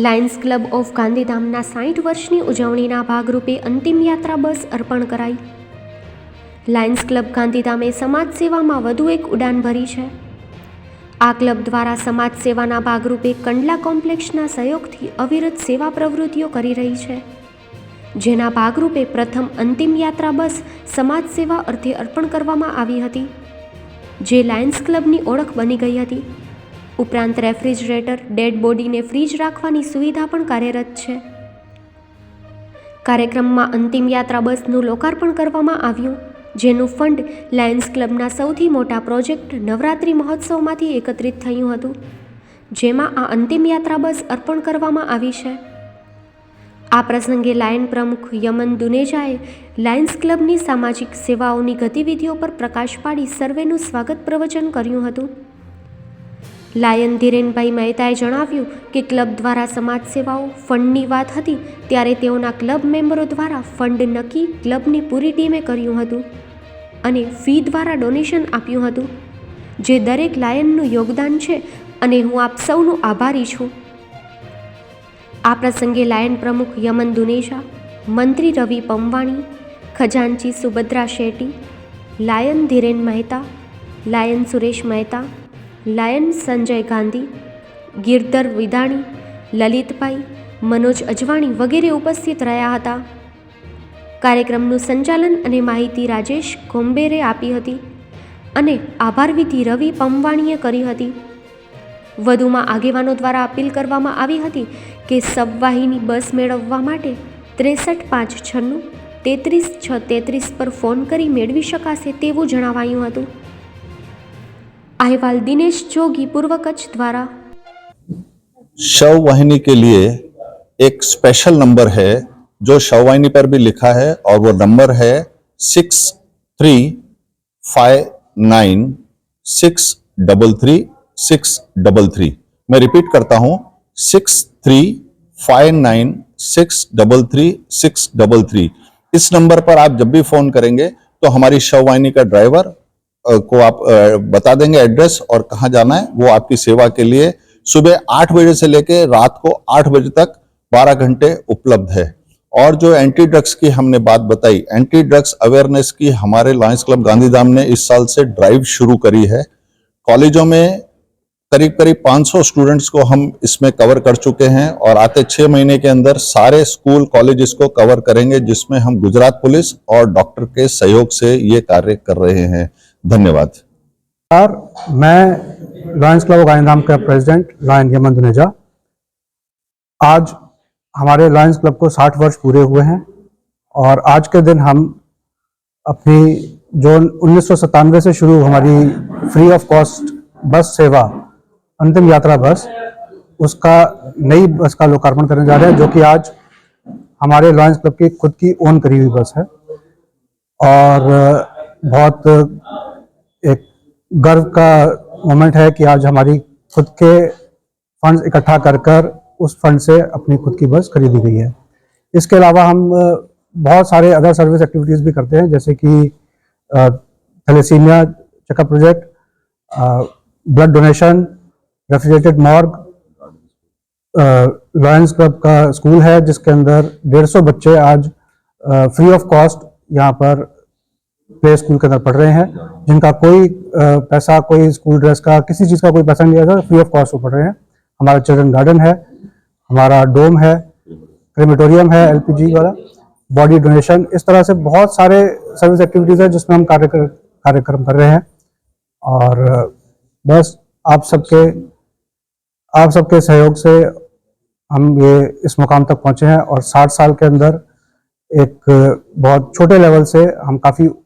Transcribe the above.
Lions club of ગાંધીધામના સાઠ વર્ષની ઉજવણીના ભાગરૂપે અંતિમ યાત્રા બસ અર્પણ કરાઈ લાયન્સ ક્લબ ગાંધીધામે સમાજ સેવામાં વધુ એક ઉડાન ભરી છે આ ક્લબ દ્વારા સમાજ સેવાના ભાગરૂપે કંડલા કોમ્પ્લેક્ષના સહયોગથી અવિરત સેવા પ્રવૃત્તિઓ કરી રહી છે જેના ભાગરૂપે પ્રથમ અંતિમ યાત્રા બસ સમાજ સેવા અર્થે અર્પણ કરવામાં આવી હતી જે લાયન્સ ક્લબની ઓળખ બની ગઈ હતી ઉપરાંત રેફ્રિજરેટર ડેડ બોડીને ફ્રીજ રાખવાની સુવિધા પણ કાર્યરત છે કાર્યક્રમમાં અંતિમ યાત્રા બસનું લોકાર્પણ કરવામાં આવ્યું જેનું ફંડ લાયન્સ ક્લબના સૌથી મોટા પ્રોજેક્ટ નવરાત્રિ મહોત્સવમાંથી એકત્રિત થયું હતું જેમાં આ અંતિમ યાત્રા બસ અર્પણ કરવામાં આવી છે આ પ્રસંગે લાયન પ્રમુખ યમન દુનેજાએ લાયન્સ ક્લબની સામાજિક સેવાઓની ગતિવિધિઓ પર પ્રકાશ પાડી સર્વેનું સ્વાગત પ્રવચન કર્યું હતું લાયન ધીરેનભાઈ મહેતાએ જણાવ્યું કે ક્લબ દ્વારા સમાજ સેવાઓ ફંડની વાત હતી ત્યારે તેઓના ક્લબ મેમ્બરો દ્વારા ફંડ નક્કી ક્લબની પૂરી ટીમે કર્યું હતું અને ફી દ્વારા ડોનેશન આપ્યું હતું જે દરેક લાયનનું યોગદાન છે અને હું આપ સૌનું આભારી છું આ પ્રસંગે લાયન પ્રમુખ યમન દુનેશા મંત્રી રવિ પંવાણી ખજાનચી Subhadra Shetty lion Dhiren Mehta lion Suresh Mehta lion Sanjay Gandhi Girdhar Vidani Lalitbhai Manoj Ajwani વગેરે ઉપસ્થિત રહ્યા હતા કાર્યક્રમનું સંચાલન અને માહિતી રાજેશ ગોંબેરે આપી હતી અને આભારવિધિ રવિ પમવાણીએ કરી હતી વધુમાં આગેવાનો દ્વારા અપીલ કરવામાં આવી હતી કે સબવાહિની બસ મેળવવા માટે ત્રેસઠ પાંચ છન્નું તેત્રીસ છ તેત્રીસ પર ફોન કરી મેળવી શકાશે તેવું જણાવાયું હતું अहिवाल दिनेश जोगी पूर्व कच्छ द्वारा शव वाहिनी के लिए एक स्पेशल नंबर है जो शव वाहिनी पर भी लिखा है और वो नंबर है six three five nine six double three six double three मैं रिपीट करता हूं six three five nine six double three six double three इस नंबर पर आप जब भी फोन करेंगे तो हमारी शव वाहिनी का ड्राइवर को आप बता देंगे एड्रेस और कहाँ जाना है वो आपकी सेवा के लिए सुबह आठ बजे से लेकर रात को आठ बजे तक बारह घंटे उपलब्ध है और जो एंटी ड्रग्स की हमने बात बताई एंटी ड्रग्स अवेयरनेस की हमारे लॉयंस क्लब गांधीधाम ने इस साल से ड्राइव शुरू करी है कॉलेजों में करीब करीब 500 स्टूडेंट्स को हम इसमें कवर कर चुके हैं और आते छः महीने के अंदर सारे स्कूल कॉलेज इसको कवर करेंगे जिसमें हम गुजरात पुलिस और डॉक्टर के सहयोग से ये कार्य कर रहे हैं धन्यवाद सर मैं लॉयंस क्लब गांधीधाम का प्रेसिडेंट लॉयन हेमंत नेजा आज हमारे लॉयंस क्लब को 60 वर्ष पूरे हुए हैं और आज के दिन हम अपनी जो उन्नीस से शुरू हमारी फ्री ऑफ कॉस्ट बस सेवा अंतिम यात्रा बस उसका नई बस का लोकार्पण करने जा रहे हैं जो कि आज हमारे लॉयंस क्लब की खुद की ओन करी हुई बस है और बहुत एक गर्व का मोमेंट है कि आज हमारी खुद के फंड इकट्ठा कर कर उस फंड से अपनी खुद की बस खरीदी गई है इसके अलावा हम बहुत सारे अदर सर्विस एक्टिविटीज़ भी करते हैं जैसे कि thalassemia checkup project blood donation refrigerated morgue lions club का स्कूल है जिसके अंदर डेढ़ सौ बच्चे आज फ्री ऑफ कॉस्ट यहाँ पर प्ले स्कूल के अंदर पढ़ रहे हैं जिनका कोई पैसा कोई स्कूल ड्रेस का किसी चीज़ का कोई पैसा नहीं आता फ्री ऑफ कॉस्ट वो पढ़ रहे हैं हमारा चिल्ड्रन गार्डन है हमारा डोम है क्रेमेटोरियम है एल वाला बॉडी डोनेशन इस तरह से बहुत सारे सर्विस एक्टिविटीज़ है जिसमें हम कार्य कार्यक्रम कर रहे हैं और बस आप सबके आप सबके सहयोग से हम ये इस मुकाम तक पहुंचे हैं और 60 साल के अंदर एक बहुत छोटे लेवल से हम काफ़ी